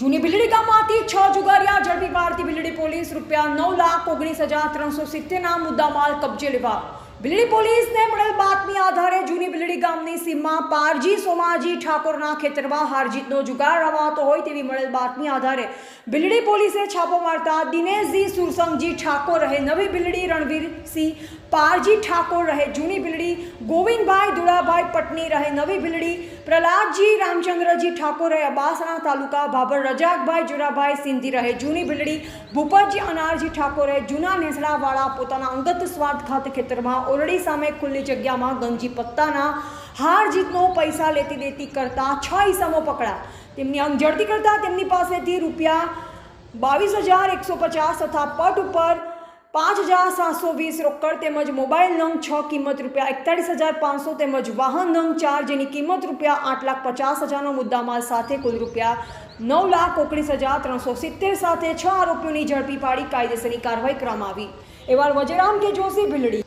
જૂની બિલડી ગામમાંથી છ જુગારિયા ઝડપી પાડતી બિલડી પોલીસ રૂપિયા નવ લાખ ઓગણીસ હજાર ત્રણસો સિત્તેરના મુદ્દામાલ કબજે લેવા. બિલડી પોલીસને મળેલ બાતમી આધારે જૂની બિલડી ગામની સીમમાં પારજી સોમાજી ઠાકોરના ખેતરમાં હારજીતનો જુગાર રમાતો હોય તેવી મળેલ બાતમી આધારે બિલડી પોલીસે છાપો મારતા દિનેશજી સુરસંગજી ઠાકોર રહે નવી બિલડી રણવીરસિંહ પારજી ઠાકોર રહે જૂની બિલડી, ગોવિંદભાઈ દુડાભાઈ પટની રહે નવી બિલડી પ્રહલાદજી, રામચંદ્રજી ઠાકોરે અબાસણા તાલુકા ભાભર રજાકભાઈ, જુરાભાઈ સિંધી રહે જૂની બિલડી. ભૂપતજી અનારજી ઠાકોરે જૂના નેસડાવાળા પોતાના અંગત સ્વાર્થ ખાતે ખેતરમાં ઓરડી સામે ખુલ્લી જગ્યામાં ગંજી પત્તાના હાર જીતનો પૈસા લેતી દેતી કરતા છ ઈસમો પકડા તેમની અંગ ઝડતી કરતા તેમની પાસેથી રૂપિયા બાવીસ હજાર એકસો પચાસ તથા પટ ઉપર પાંચ હજાર સાતસો વીસ રોકડ તેમજ મોબાઈલ નંગ છ કિંમત રૂપિયા એકતાળીસ હજાર પાંચસો તેમજ વાહન નંગ ચાર જેની કિંમત રૂપિયા આઠ લાખ પચાસ હજારનો મુદ્દામાલ સાથે કુલ રૂપિયા નવ લાખ ઓગણીસ હજાર ત્રણસો સિત્તેર સાથે છ આરોપીઓની ઝડપી પાડી કાયદેસરની કાર્યવાહી કરવામાં આવી. એવા વજરામ કે જોશી ભીલડી.